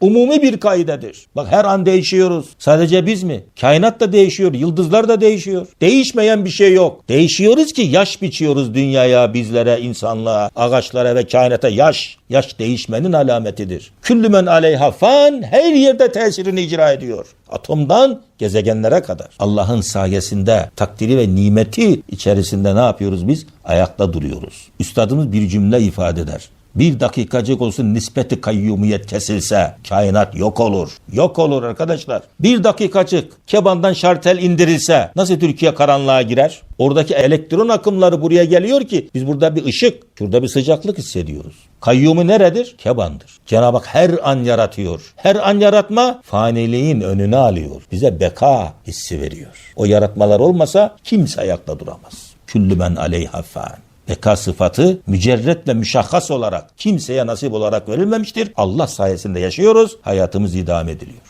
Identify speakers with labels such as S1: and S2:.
S1: Umumi bir kaidedir. Bak her an değişiyoruz. Sadece biz mi? Kainat da değişiyor, yıldızlar da değişiyor. Değişmeyen bir şey yok. Değişiyoruz ki yaş biçiyoruz dünyaya, bizlere, insanlığa, ağaçlara ve kainata yaş. Yaş değişmenin alametidir. Küllü men aleyha fan her yerde tesirini icra ediyor. Atomdan gezegenlere kadar. Allah'ın sayesinde takdiri ve nimeti içerisinde ne yapıyoruz biz? Ayakta duruyoruz. Üstadımız bir cümle ifade eder. Bir dakikacık olsun nispeti kayyumiyet kesilse kainat yok olur. Yok olur arkadaşlar. Bir dakikacık kebandan şartel indirilse nasıl Türkiye karanlığa girer? Oradaki elektron akımları buraya geliyor ki biz burada bir ışık, şurada bir sıcaklık hissediyoruz. Kayyumu neredir? Kebandır. Cenab-ı Hak her an yaratıyor. Her an yaratma faniliğin önüne alıyor. Bize beka hissi veriyor. O yaratmalar olmasa kimse ayakta duramaz. Küllü men aleyha fan. Beka sıfatı mücerret ve müşahhas olarak kimseye nasip olarak verilmemiştir. Allah sayesinde yaşıyoruz, hayatımız idame ediliyor.